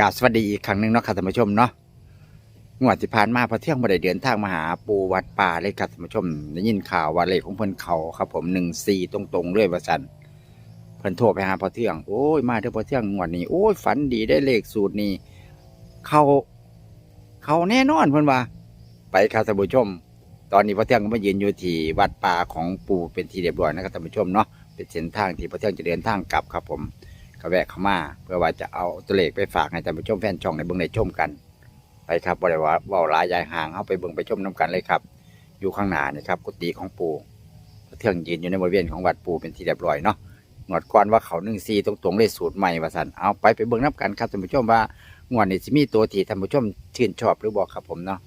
กาสวัสดีอีกครั้งหนึ่งเนาะค่ะท่านผู้ชมเนาะงวดที่ผ่านมาพอเที่ยงบ่ได้เดินทางมาหาปูวัดป่าเลยครับท่านผู้ชมได้ยินข่าวว่าเลขของเพิ่นเขาครับ ผมหนึ่งสี่ตรงๆเลยว่าสันเพิ่นโทรไปหาพอเที่ยงโอ้ยมาเถอะพอเที่ยงงวดนี้โอ้ยฝันดีได้เลขสูตรนี้เขาเขาแน่นอนเพิ่นว่า ไปครับท่านผู้ชม ตอนนี้พอเที่ยงก็มายืนอยู่ที่วัดป่าของปู่เป็นที่เรียบร้อยนะครับท่านผู้ชมเนาะเป็นเส้นทางที่พอเที่ยงจะเดินทางกลับครับผม ก็แวะเข้ามา เพื่อว่าจะเอาตัวเลขไปฝากให้ท่านผู้ชมแฟนช่องในเบิ่งในชมกัน ไปครับบริวารว่าลายยายห่างเข้าไปเบิ่งไปชมน้กันเลยครับ อยู่ข้างหน้านี่ครับกุฏิของปู่เที่ยงยืนอยู่ในบริเวณของวัดปู่เป็นที่เรียบร้อยเนาะหนวดก้อนว่าเขาหนึ่งซีตรงๆเลยสูตรใหม่ว่าสันเอาไปไปเบิ่งน้กันครับท่านผู้ชมว่างวดนี้จะมีตัวที่ท่านผู้ชมชื่นชอบหรือบอกครับผมเนาะ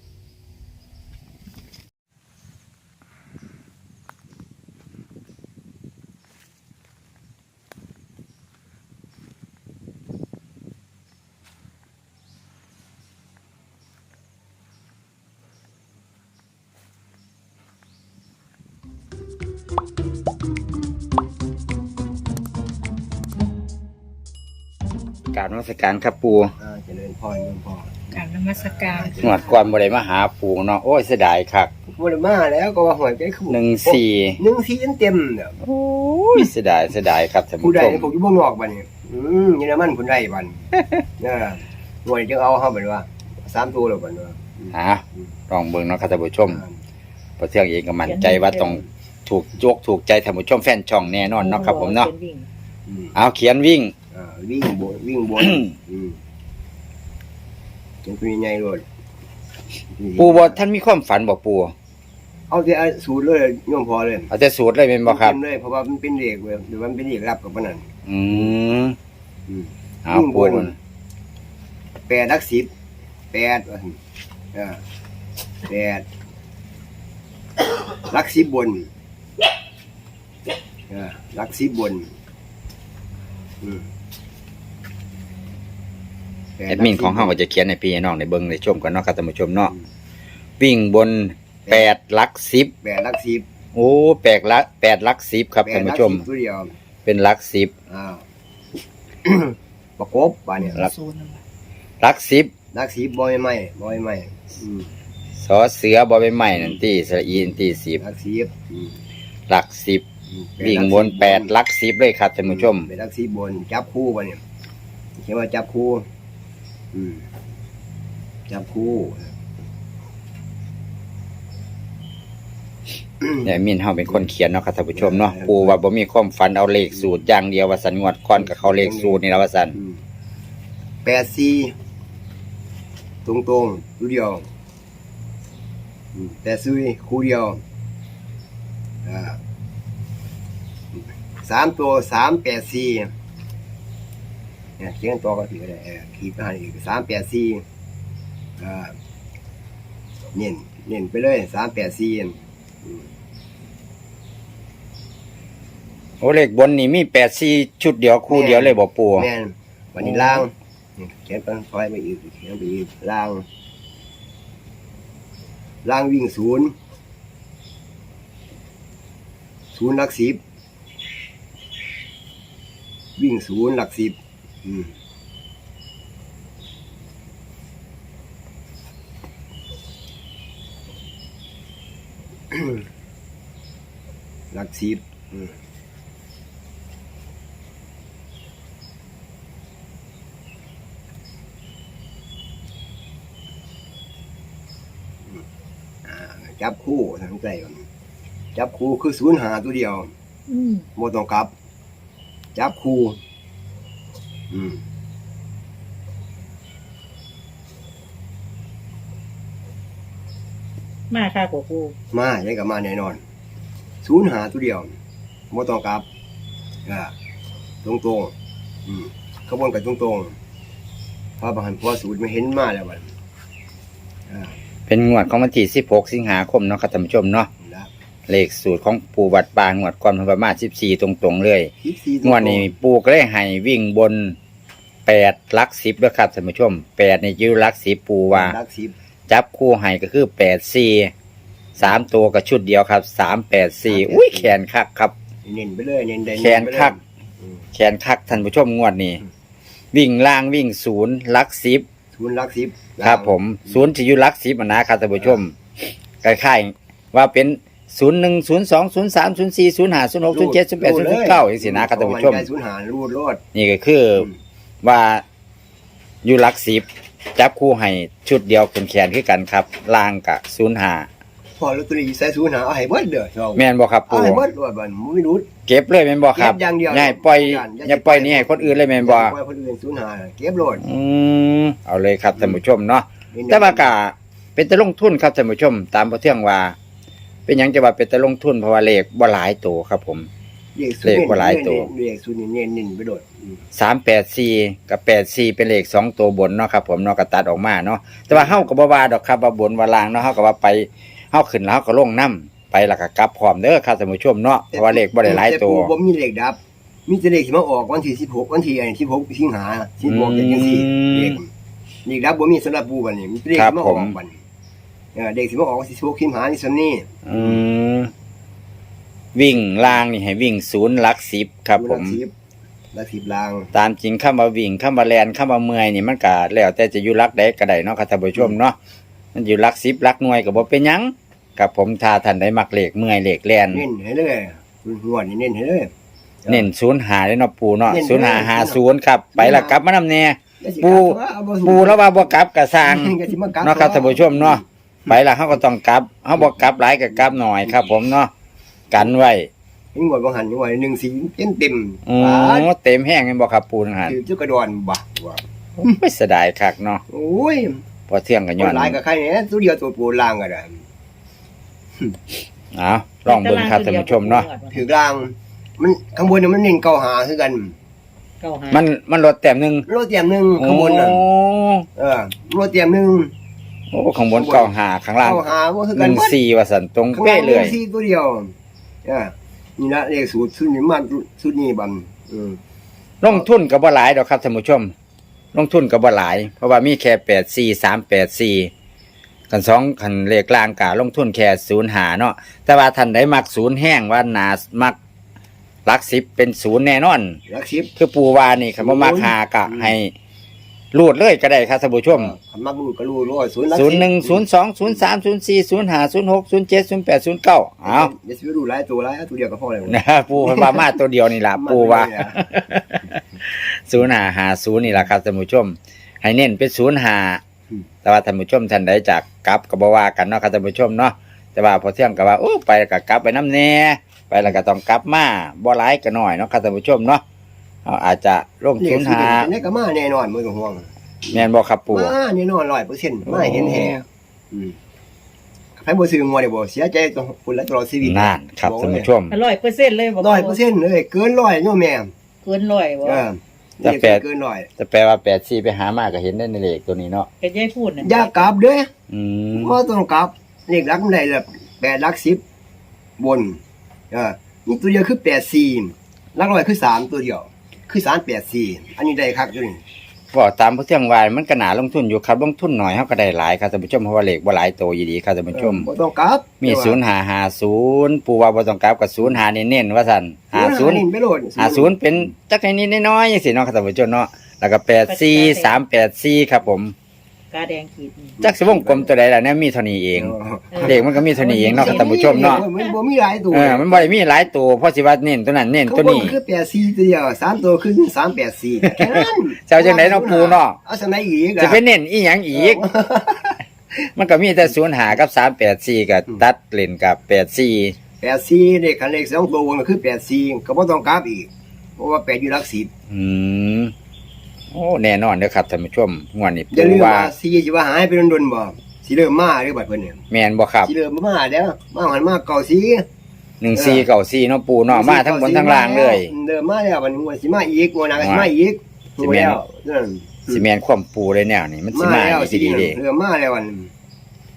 กรารนมัสการครับปู่อ่าเจริญพรโยมพ่อกราบนมัสการ หนวดก้อนบริมาหาปู่เนาะโอ้ยเสียดายครับบ่ได้มาแล้วก็ว่าหวยใจคือหนึ่งสี่หนึ่งสี่เต็มๆเนี่ยโอ้ยเสียดายเสียดายครับท่านผู้ผู้ใดชมพวกอยู่เมืองนอกบัดนี้อืมเยอรมันผู้ใดบัดเนี่ยหวยจึงเอาเฮาบัดว่าสามตัวแล้วบัดว่าฮะลองเบิ่งเนาะครับท่านผู้ชมเพราะเที่ยงเองก็มั่นใจว่าต้องถูกยกถูกใจท่านผู้ชมแฟนช่องแน่นอนเนาะครับผมเนาะวิ่งอืมเอาเขียนวิ่ง อ่าวิ่งบนวิ่งบน อืมจังคือใหญ่ๆโลดปู่บ่ท่านมีความฝันบ่ปู่เอาแต่เอาสูตรเลยโยมพอเลยเอาแต่สูตรเลยเป็นบ่ครับ เต็มเลยเพราะว่ามันเป็นเลขเว้ยหรือว่ามันเป็นเลขลับกับปานนั้นอืมอืม เอาวิ่งบปู่นแปดลักสิบแปดว่าซั่นอ่าแปดลักสิบบนอ่าลักสิบบน อืมป แอดมินของเฮาก็จะเขียนให้พี่ให้น้องได้เบิ่งได้ชมกันเนาะครับท่านผู้ชมเนาะอืมวิ่งบนแปดหลักสิบแปดลักสิบโอ้แปดลักแปดหลักสิบครับแปท่าดนลัผู้กชม สิบตัวเดียวเป็นหลักสิบอ้าวประกบบ้านเนี่ยลักศูนย์นั่นล่ะหลักสิบลักสิบบอยไม่บอยไม่อืมสอเสือบ่ใบไม้นั่นที่สระอีนที่สิบลักสิบอืมหลักสิบอืมวิ่งบนแปดหลักสิบเลยครับท่านผู้ชม เป็นลักสิบบนจับคู่บ้านเนี่ยเขียนว่าจับคู่อืม จับคู่เนี่ยมินเฮาเป็นคนเขียนเนาะครับท่านผู้ชมเนาะปูว่าบ่มีความฝันเอาเลขสูตรอย่างเดียวว่าสันงวดก่อนกับเขาเลขสูตรนี่ละว่าสันอืมแปดสี่ตรงตรงๆคู่เดียวอืมแปดสี่คู่เดียวอ่าสามตัวสามแปดสี่ เนี่ยเขียนตัวก็ถือได้เออขีดไปให้อีกสามแปดสี่อ่าเน้นเน้นไปเลยสามแปดสี่โอ้เลขบนนี่มีแปดสี่ชุดเดียวคู่เดียวเลยบ่ปูแม่นวันนี้ล่างนี่เขียนไปซอยไปอีกเขียนไปอีกล่างล่างวิ่งศูนย์ศูนย์หลักสิบวิ่งศูนย์หลักสิบอืม หลักสิบอืมอ่าจับคู่ทางใจก่อนจับคู่คือศูนย์หาตัวเดียวอืมโมต้องกลับ จับคู่อื มมาค่ะกว่าปูมาใช้กับมาแน่นอนศูนย์หาตัวเดียวโมต้องกลับอ่าตรงตรงๆอืมขบวนกับตรงตรงๆเพราะบางหันเพราะศูนย์ไม่เห็นมาแล้วบัดอ่าเป็นงวดของวันที่16 สิงหาคมเนาะครับท่านผู้ชมเนาะนี่ละเลขสูตรของปูวัดบางงวดก่อนเพิ่นประมาณ14 ตรงๆเลยคิดสี่งวดนี้ปูก็เลยให้วิ่งบน แปดหลักสิบด้วยครับท่านผู้ชมแปดในยือหลักสิบปูว่าหลักสิบจับคู่ให้ก็คือแปดสี่สามตัวกับชุดเดียวครับสามแปดสี่อุ้ยแขนคักครับ เน้นไปเลยเน้นได้แขนคัก อืมแขนคักท่านผู้ชมงวดนี้ วิ่งล่างวิ่งศูนย์หลักสิบศูนย์หลักสิบครับ ผมศูนย์จะอยู่หลักสิบอะนะครับท่านผู้ชมคล้ายๆว่าเป็นศูนย์หนึ่งศูนย์สองศูนย์สามศูนย์สี่ศูนย์ห้าศูนย์หกศูนย์เจ็ดศูนย์แปดศูนย์เก้าอย่างสินะครับท่านผู้ชมศูนย์หารูดโลดนี่ก็คืออ ว่าอยู่หลักสิบจับคู่ให้ชุดเดียวเป็นแขนคือกันครับล่างกับศูนย์ห้าพอลอตเตอรี่ใส่ศูนย์หาเอาให้เบิดเด้อเจ้าแม่นบ่ครับเอาปูให้เบิดว่าบันไม่รู้ เก็บเลยแม่นบ่ครับเก็บอย่างเดียวอย่าให้ปล่อยอย่าอย่าอย่าปล่อยนี่ให้คนอื่นเลยแม่นบ่ปล่อยคนอื่นศูนย์หาเก็บโลดอืมเอาเลยครับท่านผู้ชมเนาะนี่แต่ว่ากะเป็นแต่ลงทุนครับท่านผู้ชม ตามพระเที่ยงว่า เป็นหยังจะว่าเป็นแต่ลงทุนเพราะว่าเลขบ่หลายตัวครับผม เลขบ่หลายตัว เลขศูนย์เน้นเน้นไปโดดอืมสามแปดสี่กับแปดสี่เป็นเลขสองตัวบนเนาะครับผมเนาะก็ตัดออกมาเนาะแต่ว่าเฮาก็บ่ว่าดอกครับว่าบนว่าล่างเนาะเฮาก็ว่าไปเฮาขึ้นแล้วเฮาก็ลงน้ำไปแล้วก็กลับพร้อมเด้อครับท่านผู้ชมเนาะเพราะว่าเลขบ่ได้หลายตัวแต่ผมมีเลขดับ มีแต่เลขที่มาออกวันที่16วันที่อัน16สิงหาสิบอกอย่างจังซี่อืมเลขเลขดับบ่มีสำหรับปูบัดนี้มีแต่เลขครับที่มาอผอกมบัดนี้เออเลขที่มาออกวันที่16สิงหานี่ซั่นนี่อืม วิ่งล่างนี่ให้วิ่งศูนย์หลักสิบครับ ผมหลักสิบลางตามจริงคำว่าวิ่งคำว่าแลนคำว่าเมื่อยนี่มันก็แล้วแต่จะอยู่รักใดก็ได้เนาะครับท่านผู้ชมเนาะมันอยู่รักสิบรักหน่วยก็บ่เป็นหยังกับผมทาท่านได้มักเลขเมื่อยเลขแลนเน้นให้เลยงวดนี่เน้นให้เลย เน้นศูนย์หาได้เนาะปูเนาะเน้นศูนย์หาเน้นหาศูนย์ครับ ไปละกลับมานำแน่อย่าสิปูกลับเอาบ่สู้ปูแล้วว่าบ่กลับก็สร้างอย่สิมกลัเนาะครับท่านผู้ชมเนาะไปละเฮาก็ต้องกลับเฮาบ่กลับหลายก็กลับหน่อยครับ ผมเนาะ กันไว้งวดบ่หันงวดหนึ่งสีเต็มเต็มอือเต็มแห้งแม่นบ่ครับปูนั่นหั่นคือเจ้ากระดอนบ่ว่าไม่เสียดายคักเนาะโอ้ยพอเที่ยงก็คย้อนนหลายกับใครเนี่ยตัวเดียวตัวปูล่างก็ได้เอาลองเบิ่งครับท่านผู้ชมเนาะถือกลาง มันข้างบนน่ะมันเน้นเก้าหาคือกันเก้าหามันมันลดแต้มหนึงโรถเตรียมหนึงข้างบนน่ะโอ้เออโรถเตรียมหนึงโอ้ข้างบนเก้าหาข้างล่างเก้าหาบ่คือหกันนึ่งเบิดสี่ว่าสันตรงข้างเป๊ะล่างเลยสี่ตัวเดียวเออนี่ละเลขสูตรสูตรนี้มาสูตรนี้บันอืมลงทุนกับบ่หลายดอกครับท่านผู้ชม ลงทุนกับบ่หลาย เพราะว่ามีแค่แปดสี่สามแปดสี่กันสองคันเลขกลางกาลงทุนแค่ศูนย์หาเนาะแต่ว่าท่านได้มักศูนย์แห้งว่านามักหลักสิบเป็นศูนย์แน่นอนหลักสิบ คือปูวานี่คำว่ามักหากะอืมให้ รูดเลยก็ได้ครับท่านผู้ชมคำมักรูดก็รูดร้อยศูนย์หลักศูนย์หนึ่งศูนย์สองศูนย์สามศูนย์สี่ศูนย์ห้าศูนย์หกศูนย์เจ็ดศูนย์แปดศูนย์เก้าเอาอย่าสิไปรูดหลายตัวหลายตัวเดียวก็พอแล้วนะปูเพิ่นว่ามาตัวเดียวนี่ล่ะปูว่าศูนย์หาหาศูนย์นี่แหละครับท่านผู้ชม ให้เน้นเป็นศูนย์หาอืมแต่ว่าท่านผู้ชมท่านใดจากกลับก็บว่ากันเนาะครับท่านผู้ชมเนาะแต่ว่าพอเที่ยงก็ว่าโอ้ไปก็กลับไปน้ำแน่ไปแล้วก็ต้องกลับมาบ่หลายก็น้อยเนาะครับท่านผู้ชมเนาะ เอาอาจจะลงเลศูขนย์สูตรหานี้ก็มาแน่นอนไม่ต้องห่วงแม่นบ่ครับปูมาแน่นอนร้อยเปอร์เซ็นต์มาเห็นแห่อืมใครบ่ซื้องัวเนี่ยบ่เสียใจต่อคุณและตลอดชีวิตนั่นครับท่านผู้ชมร้อยเปอร์เซ็นต์เลยบอกร้อยเปอร์เซ็นต์เลยเกินร้อยโยมแม่เกินร้อยบ่เออแต่แปดเกินร้อยจะแปลว่าแปดสี่ไปหามาก็เห็นได้ในเลขตัวนี้เนาะก็ยายพูดน่ะอย่ากลับเด้ออืมบ่ต้องกลับเลขหลักมันได้ละแปดหลักสิบบน เออนี่ตัวเดียวคือแปดสี่หลักร้อยคือสามตัวเดียว คือสามแปดสี่อันนี้ได้คักอยู่นี่บอกตามพอเที่ยงวายมันก็น่าลงทุนอยู่ครับลงทุนหน่อยเฮาก็ได้หลายครับท่านผู้ชมเพราะว่าเลขบ่หลายโตอยู่ดีครับท่านผู้ชม เออบ่ต้องกลับมีศูนย์หาหาศูนย์ปูว่าบ่ต้องกลับกับศูนย์หาเน้นๆว่าซั่นหาศูนย์ไปโหลดหาศูนย์เป็นจักไอ้นิดน้อยๆจังซี่เนาะครับท่านผู้ชมเนาะแล้วก็แปดสี่สามแปดสี่ครับผม กาแดงขีดจักสิวงกลมตัวใดล่ะเนี่ยมีเท่านี้เองออ เด็กมันก็มีเท่านี้เองเนาะครับท่านผู้ชมเนาะมันบ่มีหลายตัวเออมันบ่ได้มีหลายตัวเพราะสิว่าเน้นตัวนั้นเน้นตัวนี้ข้างบคือแปดสี่ตัวเดียวสามตัวคือสามแปดสี่แค่นั้นจะเอาจังไหนเนาะปูเนาะ เอาจังไหนอีกจะไปเน้นอีหยังอีก มันก็มีแต่ศูนย์หากับสามแปดสี่กับตัดเล่นกับแปดสี่แปดสี่เลขคันเลขสองตัวก็คือแปดสี่ก็บ่ต้องกลับอีกเพราะว่าแปดอยู่หลักสิบอืม โอ้แน่นอนเด้อครับท่านผู้ชมงวดนี้อย่าปูลืมว่าว่าสี่สิว่าหายไปโดนๆบ่สิเริ่มมาหรือบัดเพิ่นเนี่ยแม่นบ่ครับสิเริ่มมาแล้วมาหันมาเก่าสีหนึ่งสี่เก่าสี่เนาะปูเนาะมาทั้งบนทั้งล่างเลยเริ่มมาแล้วมันงวดสิมาอีกงวดหน้าก็สิมาอีกสิแม่นแล้วนั่น สิแมนความปูเลยแนวนี้มันสิมามาแล้วอีกสิดีเด้เริ่มมาแล้วอัน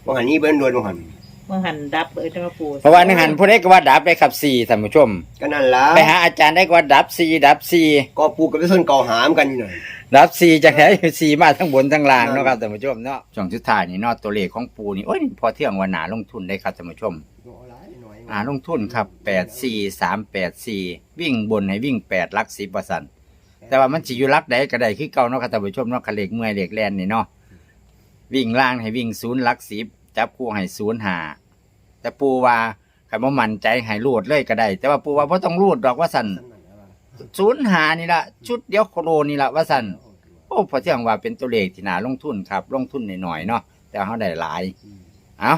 ว่าหันนี้เบิ่นโดนว่าหันเมื่อหันดับเอ้ยท่านปู่เพราะว่าหนึงหันผู้ใดก็ว่าดับได้ครับสี่ท่านผู้ชม ก็นั่นล่ะไปหาอาจารย์ได้ก็ว่าดับสี่ดับสี่ก็ปลูกกับต้นเก่าหามกันอยู่น่ะ ดับสี่จากไหนสี่มาทั้งบนทั้งล่างนั่นเนาะครับท่านผู้ชมเนาะช่วงสุดท้ายนี่เนาะตัวเลขของปูนี่โอ้ยพอเที่ยงวันหนาลงทุนได้ครับท่านผู้ชมหนาลงทุนครับแปดสี่สามแปดสี่วิ่งบนให้วิ่งแปดลักสิบเปอร์เซ็นต์แต่ว่ามันสิอยู่รักใดก็ได้คือเก่าเนาะค่ะท่านผู้ชมเนาะคะเลขเมื่อยเลขแลนนี่เนาะวิ่งล่างให้วิ่งศูนย์หลักสิบจับคู่ให้ศูนย์หาแต่ปูว่าใครบ่มั่นใจให้รูดเลยก็ได้ แต่ว่าปูว่าบ่ต้องรูดดอกว่าสั่น ศูนย์หานี่ละชุดเดียวโคโลนี่ละว่าสันโอ้พอเที่ยงว่าเป็นตัวเลขที่น่าลงทุนครับ ลงทุนหน่อยๆเนาะแต่เขาได้หลายเอา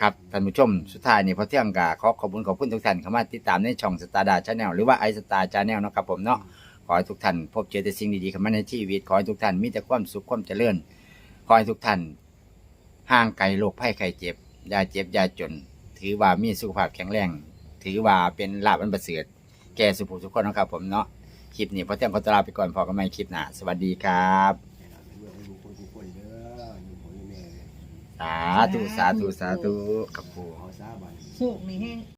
ครับท่านผู้ชมสุดท้ายนี่พอเที่ยงกาขอขอบคุณขอบคุณทุกท่านเข้ามาติดตามในช่องสตาร์ดาชาแนลหรือว่าไอสตาร์ชาแนลนะครับผมเนาะขอให้ทุกท่านพบเจอแต่สิ่งดีๆเข้ามาในชีวิตขอให้ทุกท่านมีแต่ความสุขความเจริญขอให้ทุกท่านห่างไกลโรคภัยไข้เจ็บยาเจ็บยาจน ถือว่ามีสุขภาพแข็งแรง ถือว่าเป็นลาบอันประเสริฐ แก่สุภูทุกคนนะครับผมเนาะคลิปนี้พอเที่ยงขอตวลาไปก่อนพอกันใหม่คลิปหน้าสวัสดีครับสาธุสาธุสาธุกับผมขอสาบานสุกนี่แห้ง